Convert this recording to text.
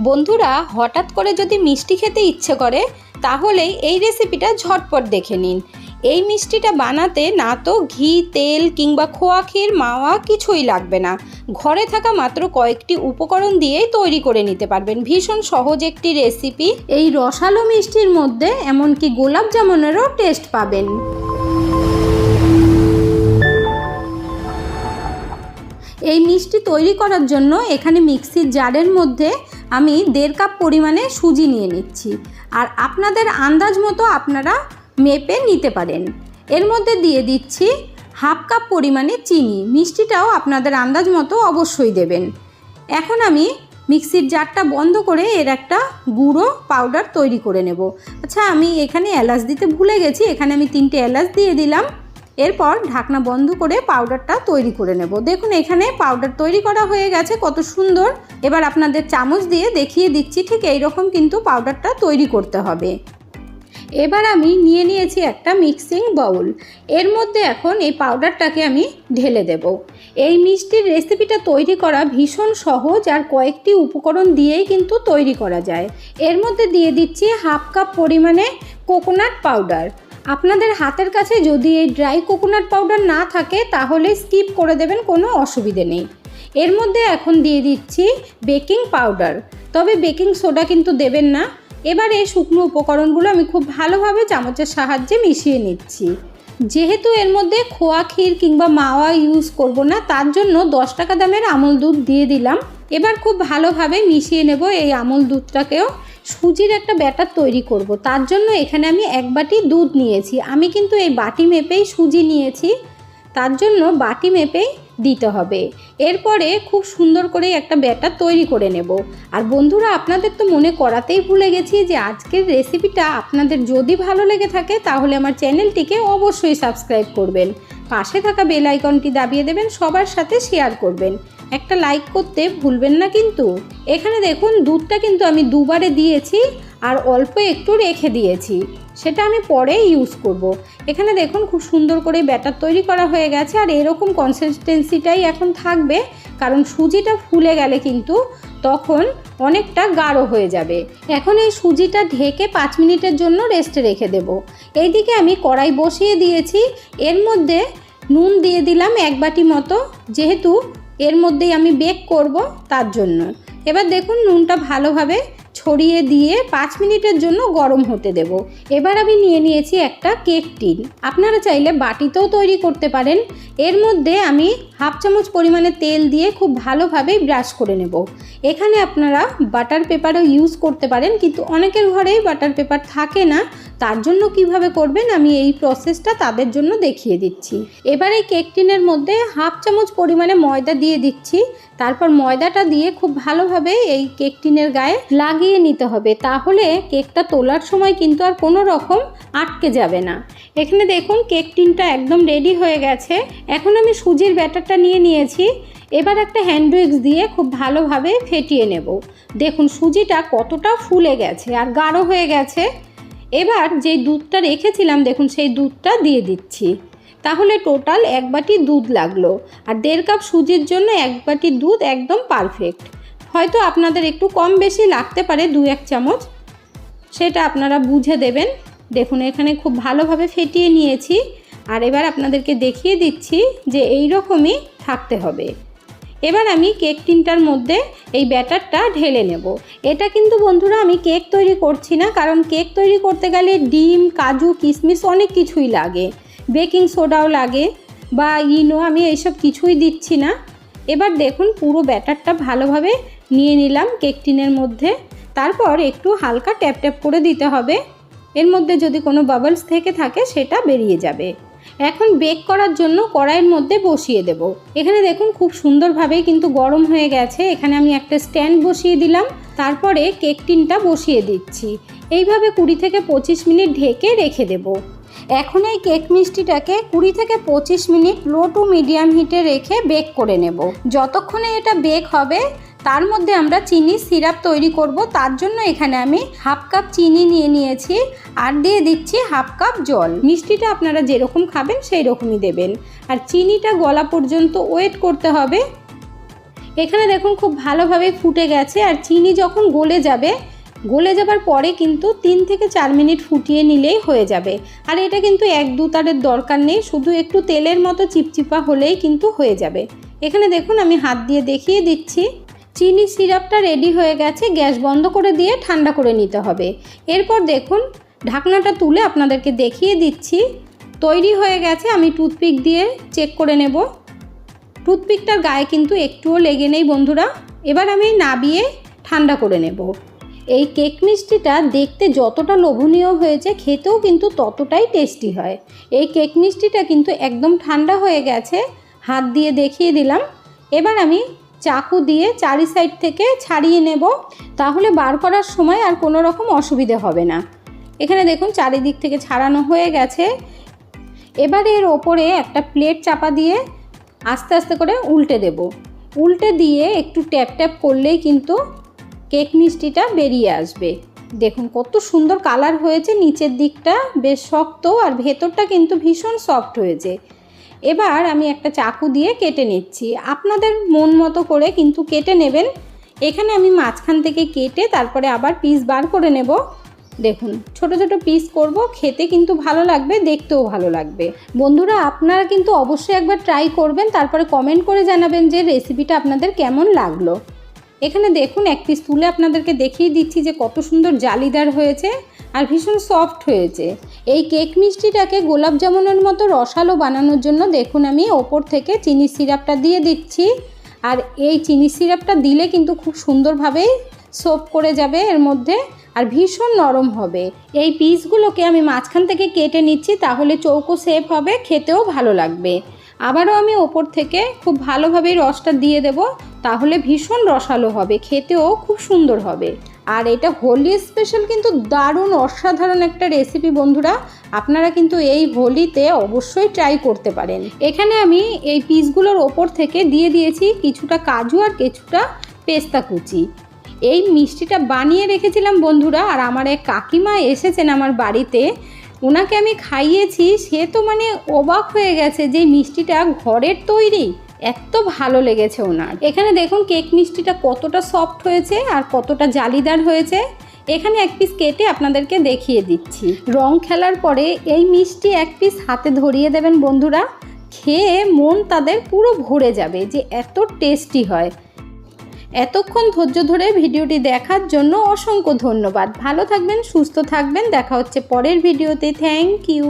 বন্ধুরা, হঠাৎ করে যদি মিষ্টি খেতে ইচ্ছে করে তাহলে এই রেসিপিটা ঝটপট দেখে নিন। এই মিষ্টিটা বানাতে না তো ঘি, তেল কিংবা খোয়া ক্ষীর, মাওয়া কিছুই লাগবে না। ঘরে থাকা মাত্র কয়েকটি উপকরণ দিয়েই তৈরি করে নিতে পারবেন। ভীষণ সহজ একটি রেসিপি। এই রসালো মিষ্টির মধ্যে এমনকি গোলাপ জামুনেরও টেস্ট পাবেন। এই মিষ্টি তৈরি করার জন্য এখানে মিক্সির জারের মধ্যে আমি দেড় কাপ পরিমাণে সুজি নিয়ে নিচ্ছি। আর আপনাদের আন্দাজ মতো আপনারা মেপে নিতে পারেন। এর মধ্যে দিয়ে দিচ্ছি হাফ কাপ পরিমাণে চিনি। মিষ্টিটাও আপনাদের আন্দাজ মতো অবশ্যই দেবেন। এখন আমি মিক্সির জারটা বন্ধ করে এর একটা গুঁড়ো পাউডার তৈরি করে নেব। আচ্ছা আমি এখানে এলাচ দিতে ভুলে গেছি। এখানে আমি তিনটে এলাচ দিয়ে দিলাম। এরপর ঢাকনা বন্ধ করে পাউডারটা তৈরি করে নেব। দেখুন, এখানে পাউডার তৈরি করা হয়ে গেছে, কত সুন্দর। এবার আপনাদের চামচ দিয়ে দেখিয়ে দিচ্ছি, ঠিক এই রকম কিন্তু পাউডারটা তৈরি করতে হবে। এবার আমি নিয়ে নিয়েছি একটা মিক্সিং বাউল এর মধ্যে এখন এই পাউডারটাকে আমি ঢেলে দেব। এই মিষ্টির রেসিপিটা তৈরি করা ভীষণ সহজ আর কয়েকটি উপকরণ দিয়েই কিন্তু তৈরি করা যায়। এর মধ্যে দিয়ে দিচ্ছি হাফ কাপ পরিমাণে কোকোনাট পাউডার আপনাদের হাতের কাছে যদি এই ড্রাই কোকোনাট পাউডার না থাকে, তাহলে স্কিপ করে দেবেন, কোনো অসুবিধে নেই। এর মধ্যে এখন দিয়ে দিচ্ছি বেকিং পাউডার। তবে বেকিং সোডা কিন্তু দেবেন না। এবার এই শুকনো উপকরণগুলো আমি খুব ভালোভাবে চামচের সাহায্যে মিশিয়ে নিচ্ছি। যেহেতু এর মধ্যে খোয়া ক্ষীর কিংবা মাওয়া ইউজ করব না, তার জন্য দশ টাকা দামের আমল দুধ দিয়ে দিলাম। এবার খুব ভালোভাবে মিশিয়ে নেব এই আমল দুধটাকেও। সুজির একটা ব্যাটার তৈরি করব। তার জন্য এখানে আমি এক বাটি দুধ নিয়েছি। আমি কিন্তু এই বাটি মেপেই সুজি নিয়েছি। তার জন্য বাটি মেপেই দিতে হবে। এরপরে খুব সুন্দর করে একটা ব্যাটার তৈরি করে নেব। আর বন্ধুরা, আপনাদের তো মনে করাতেই ভুলে গেছি যে আজকের রেসিপিটা আপনাদের যদি ভালো লেগে থাকে, তাহলে আমার চ্যানেলটিকে অবশ্যই সাবস্ক্রাইব করবেন। পাশে থাকা বেল আইকনটি দাবিয়ে দেবেন, সবার সাথে শেয়ার করবেন। একটা লাইক করতে ভুলবেন না কিন্তু। এখানে দেখুন, দুধটা কিন্তু আমি দুবারে দিয়েছি আর অল্প একটু রেখে দিয়েছি। সেটা আমি পরে ইউজ করব। এখানে দেখুন, খুব সুন্দর করে ব্যাটার তৈরি করা হয়ে গেছে আর এরকম কনসিস্টেন্সিটাই এখন থাকবে, কারণ সুজিটা ফুলে গেলে কিন্তু তখন অনেকটা গাঢ় হয়ে যাবে। এখন এই সুজিটা ঢেকে পাঁচ মিনিটের জন্য রেস্টে রেখে দেব। এইদিকে আমি কড়াই বসিয়ে দিয়েছি। এর মধ্যে নুন দিয়ে দিলাম এক বাটি মতো, যেহেতু এর মধ্যেই আমি বেক করব তার জন্য। এবার দেখুন নুনটা ভালোভাবে ছড়িয়ে দিয়ে পাঁচ মিনিটের জন্য গরম হতে দেব। এবার আমি নিয়ে নিয়েছি একটা কেক টিন। আপনারা চাইলে বাটিতেও তৈরি করতে পারেন। এর মধ্যে আমি হাফ চামচ পরিমাণে তেল দিয়ে খুব ভালোভাবেই ব্রাশ করে নেব। এখানে আপনারা বাটার পেপারও ইউজ করতে পারেন, কিন্তু অনেকের ঘরেই বাটার পেপার থাকে না। তার জন্য কীভাবে করবেন আমি এই প্রসেসটা তাদের জন্য দেখিয়ে দিচ্ছি। এবার এই কেক টিনের মধ্যে হাফ চামচ পরিমাণে ময়দা দিয়ে দিচ্ছি। তারপর ময়দাটা দিয়ে খুব ভালোভাবে এই কেক টিনের গায়ে লাগিয়ে নিতে হবে। তাহলে কেকটা তোলার সময় কিন্তু আর কোনো রকম আটকে যাবে না। এখানে দেখুন কেক টিনটা একদম রেডি হয়ে গেছে। এখন আমি সুজির ব্যাটারটা নিয়ে নিয়েছি। এবার একটা হ্যান্ড উইক্স দিয়ে খুব ভালোভাবে ফেটিয়ে নেব। দেখুন সুজিটা কতটা ফুলে গেছে আর গাঢ় হয়ে গেছে। এবার যেই দুধটা রেখেছিলাম, দেখুন সেই দুধটা দিয়ে দিচ্ছি। তাহলে টোটাল এক বাটি দুধ লাগল। আর দেড় কাপ সুজির জন্য এক বাটি দুধ একদম পারফেক্ট। হয়তো আপনাদের একটু কম বেশি লাগতে পারে দু এক চামচ। সেটা আপনারা বুঝে দেবেন। দেখুন, এখানে খুব ভালোভাবে ফেটিয়ে নিয়েছি। আর এবার আপনাদেরকে দেখিয়ে দিচ্ছি যে এই রকমই থাকতে হবে। এবার আমি কেক টিনটার মধ্যে এই ব্যাটারটা ঢেলে নেব। এটা কিন্তু বন্ধুরা আমি কেক তৈরি করছি না, কারণ কেক তৈরি করতে গেলে ডিম, কাজু, কিশমিশ অনেক কিছুই লাগে। বেকিং সোডাও লাগে বা ইনো, আমি এইসব কিছুই দিচ্ছি না। এবার দেখুন পুরো ব্যাটারটা ভালোভাবে নিয়ে নিলাম কেক টিনের মধ্যে। তারপর একটু হালকা ট্যাপ ট্যাপ করে দিতে হবে। এর মধ্যে যদি কোনো বাবলস থেকে থাকে, সেটা বেরিয়ে যাবে। এখন বেক করার জন্য কড়াইয়ের মধ্যে বসিয়ে দেব। এখানে দেখুন খুব সুন্দরভাবেই কিন্তু গরম হয়ে গেছে। এখানে আমি একটা স্ট্যান্ড বসিয়ে দিলাম। তারপরে কেক টিনটা বসিয়ে দিচ্ছি। এইভাবে কুড়ি থেকে পঁচিশ মিনিট ঢেকে রেখে দেব। এখন এই কেক মিষ্টিটাকে কুড়ি থেকে পঁচিশ মিনিট লো টু মিডিয়াম হিটে রেখে বেক করে নেব। যতক্ষণে এটা বেক হবে তার মধ্যে আমরা চিনি সিরাপ তৈরি করব। তার জন্য এখানে আমি হাফ কাপ চিনি নিয়ে নিয়েছি আর দিয়ে দিচ্ছি হাফ কাপ জল। মিষ্টিটা আপনারা যেরকম খাবেন সেই রকমই দেবেন। আর চিনিটা গলা পর্যন্ত ওয়েট করতে হবে। এখানে দেখুন খুব ভালোভাবে ফুটে গেছে। আর চিনি যখন গলে যাবে, গলে যাবার পরে কিন্তু তিন থেকে চার মিনিট ফুটিয়ে নিলেই হয়ে যাবে। আর এটা কিন্তু এক দু তারের দরকার নেই, শুধু একটু তেলের মতো চিপচিপা হলেই কিন্তু হয়ে যাবে। এখানে দেখুন আমি হাত দিয়ে দেখিয়ে দিচ্ছি। চিনি সিরাপটা রেডি হয়ে গেছে, গ্যাস বন্ধ করে দিয়ে ঠান্ডা করে নিতে হবে। এরপর দেখুন, ঢাকনাটা তুলে আপনাদেরকে দেখিয়ে দিচ্ছি। তৈরি হয়ে গেছে, আমি টুথপিক দিয়ে চেক করে নেব। টুথপিকটার গায়ে কিন্তু একটুও লেগে নেই বন্ধুরা। এবার আমি নাবিয়ে ঠান্ডা করে নেব। এই কেক মিষ্টিটা দেখতে যতটা লোভনীয় হয়েছে, খেতেও কিন্তু ততটাই টেস্টি হয়। এই কেক মিষ্টিটা কিন্তু একদম ঠান্ডা হয়ে গেছে, হাত দিয়ে দেখিয়ে দিলাম। এবার আমি চাকু দিয়ে চারি সাইড থেকে ছাড়িয়ে নেব, তাহলে বার করার সময় আর কোনো রকম অসুবিধে হবে না। এখানে দেখুন চারিদিক থেকে ছাড়ানো হয়ে গেছে। এবার এর ওপরে একটা প্লেট চাপা দিয়ে আস্তে আস্তে করে উল্টে দেব। উল্টে দিয়ে একটু ট্যাপ ট্যাপ করলেই কিন্তু কেক মিষ্টিটা বেরিয়ে আসবে। দেখুন কত সুন্দর কালার হয়েছে, নিচের দিকটা বেশ শক্ত আর ভেতরটা কিন্তু ভীষণ সফট হয়েছে। এবার আমি একটা চাকু দিয়ে কেটে নিচ্ছি। আপনাদের মন মতো করে কিন্তু কেটে নেবেন। এখানে আমি মাঝখান থেকে কেটে তারপরে আবার পিস বার করে নেব। দেখুন, ছোট ছোট পিস করব, খেতে কিন্তু ভালো লাগবে, দেখতেও ভালো লাগবে। বন্ধুরা, আপনারা কিন্তু অবশ্যই একবার ট্রাই করবেন, তারপরে কমেন্ট করে জানাবেন যে রেসিপিটা আপনাদের কেমন লাগল। এখানে দেখুন, এক পিস তুলে আপনাদেরকে দেখিয়ে দিচ্ছি যে কত সুন্দর জালিদার হয়েছে। আর ভীষণ সফট হয়েছে। এই কেক মিষ্টিটাকে গোলাপ জামুনের মতো রসালো বানানোর জন্য দেখুন আমি ওপর থেকে চিনি সিরাপটা দিয়ে দিচ্ছি। আর এই চিনি সিরাপটা দিলে কিন্তু খুব সুন্দরভাবেই সোপ করে যাবে এর মধ্যে আর ভীষণ নরম হবে। এই পিসগুলোকে আমি মাঝখান থেকে কেটে নিচ্ছি তাহলে চৌকো শেপ হবে, খেতেও ভালো লাগবে। আবারও আমি ওপর থেকে খুব ভালোভাবে রসটা দিয়ে দেব, তাহলে ভীষণ রসালো হবে, খেতেও খুব সুন্দর হবে। আর এটা হোলি স্পেশাল কিন্তু দারুণ অসাধারণ একটা রেসিপি বন্ধুরা। আপনারা কিন্তু এই হোলিতে অবশ্যই ট্রাই করতে পারেন। এখানে আমি এই পিসগুলোর ওপর থেকে দিয়ে দিয়েছি কিছুটা কাজু আর কিছুটা পেস্তা কুচি। এই মিষ্টিটা বানিয়ে রেখেছিলাম বন্ধুরা আর আমার এক কাকিমা এসেছেন আমার বাড়িতে। ওনাকে আমি খাইয়েছি, সে তো মানে অবাক হয়ে গেছে যে মিষ্টিটা ঘরের তৈরি। এত ভালো লেগেছে ওনার। এখানে দেখুন কেক মিষ্টিটা কতটা সফট হয়েছে আর কতটা জালিদার হয়েছে। এখানে এক পিস কেটে আপনাদেরকে দেখিয়ে দিচ্ছি। রং খেলার পরে এই মিষ্টি এক পিস হাতে ধরিয়ে দেবেন বন্ধুরা। খেয়ে মন তাদের পুরো ভরে যাবে যে এত টেস্টি হয়। এতক্ষণ ধৈর্য ধরে ভিডিওটি দেখার জন্য অসংখ্য ধন্যবাদ। ভালো থাকবেন, সুস্থ থাকবেন। দেখা হচ্ছে পরের ভিডিওতে। Thank you